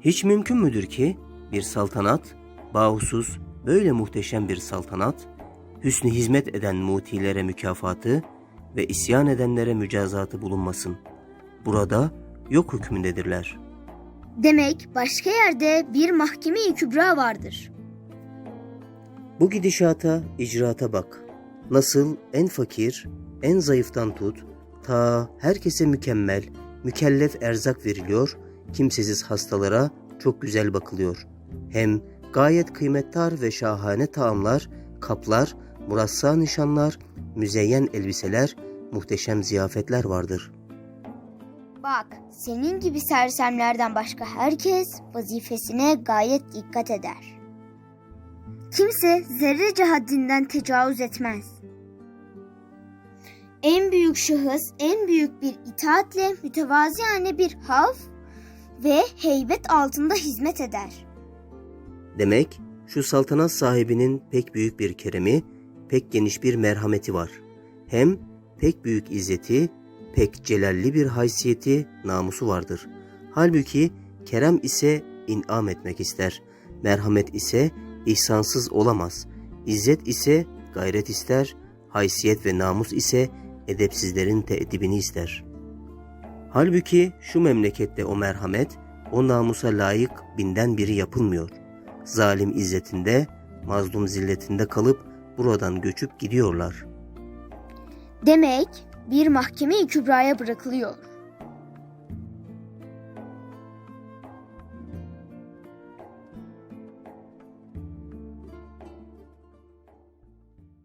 Hiç mümkün müdür ki bir saltanat, bahusuz böyle muhteşem bir saltanat, hüsnü hizmet eden mutilere mükafatı ve isyan edenlere mücazatı bulunmasın. Burada yok hükmündedirler. Demek başka yerde bir mahkeme-i kübra vardır. Bu gidişata, icraata bak. Nasıl en fakir, en zayıftan tut, ta herkese mükemmel, mükellef erzak veriliyor, kimsesiz hastalara çok güzel bakılıyor. Hem gayet kıymettar ve şahane taamlar, kaplar, murassa nişanlar, müzeyyen elbiseler, muhteşem ziyafetler vardır. Bak, senin gibi sersemlerden başka herkes vazifesine gayet dikkat eder. Kimse zerrece haddinden tecavüz etmez. En büyük şahıs en büyük bir itaatle mütevaziyane bir hav ve heybet altında hizmet eder. Demek şu saltanat sahibinin pek büyük bir keremi, pek geniş bir merhameti var. Hem pek büyük izzeti, pek celalli bir haysiyeti, namusu vardır. Halbuki kerem ise inam etmek ister. Merhamet ise ihsansız olamaz. İzzet ise gayret ister. Haysiyet ve namus ise edepsizlerin teedibini ister. Halbuki şu memlekette o merhamet, o namusa layık binden biri yapılmıyor. Zalim izzetinde, mazlum zilletinde kalıp buradan göçüp gidiyorlar. Demek bir mahkeme-i kübraya bırakılıyor.